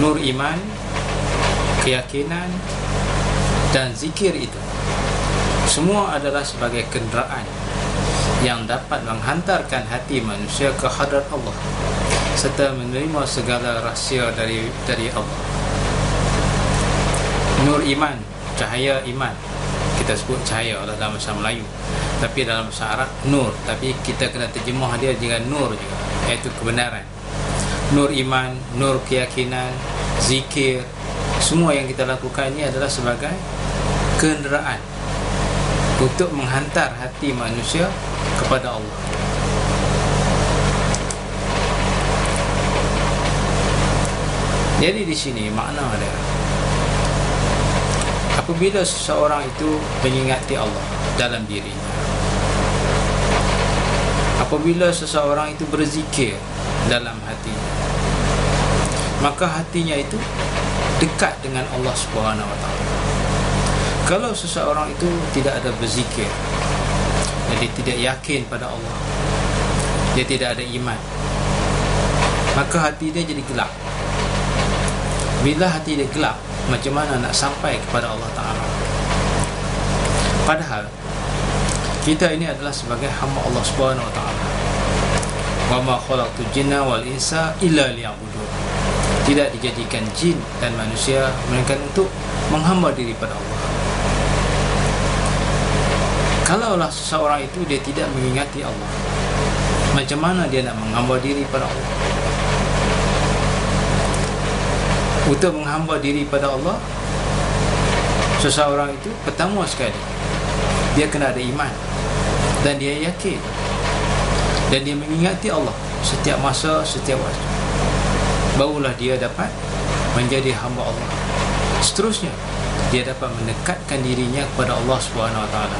nur iman keyakinan dan zikir itu semua adalah sebagai kenderaan yang dapat menghantarkan hati manusia ke hadrat Allah serta menerima segala rahsia dari dari Allah. Nur iman, cahaya iman. Kita sebut cahaya dalam bahasa Melayu. Tapi dalam bahasa Arab nur, tapi kita kena terjemah dia dengan nur juga, iaitu kebenaran. Nur iman, nur keyakinan, zikir, semua yang kita lakukan ini adalah sebagai kenderaan untuk menghantar hati manusia kepada Allah. Jadi di sini makna dia apabila seseorang itu mengingati Allah dalam dirinya apabila seseorang itu berzikir dalam hatinya maka hatinya itu dekat dengan Allah Subhanahu wa taala. Kalau seseorang itu tidak ada berzikir jadi tidak yakin pada Allah dia tidak ada iman maka hati dia jadi gelap. Bila hati dia gelap macam mana nak sampai kepada Allah Ta'ala? Padahal kita ini adalah sebagai hamba Allah Subhanahu Wa Ta'ala. Wa ma khalaqtu jinna wal insa illa liya'budun tidak dijadikan jin dan manusia melainkan untuk menghamba diri pada Allah. Kalaulah seseorang itu dia tidak mengingati Allah macam mana dia nak menghamba diri pada Allah? Untuk menghamba diri pada Allah seseorang itu pertama sekali dia kena ada iman dan dia yakin dan dia mengingati Allah setiap masa setiap waktu barulah dia dapat menjadi hamba Allah. Seterusnya dia dapat mendekatkan dirinya kepada Allah Subhanahu Wa Taala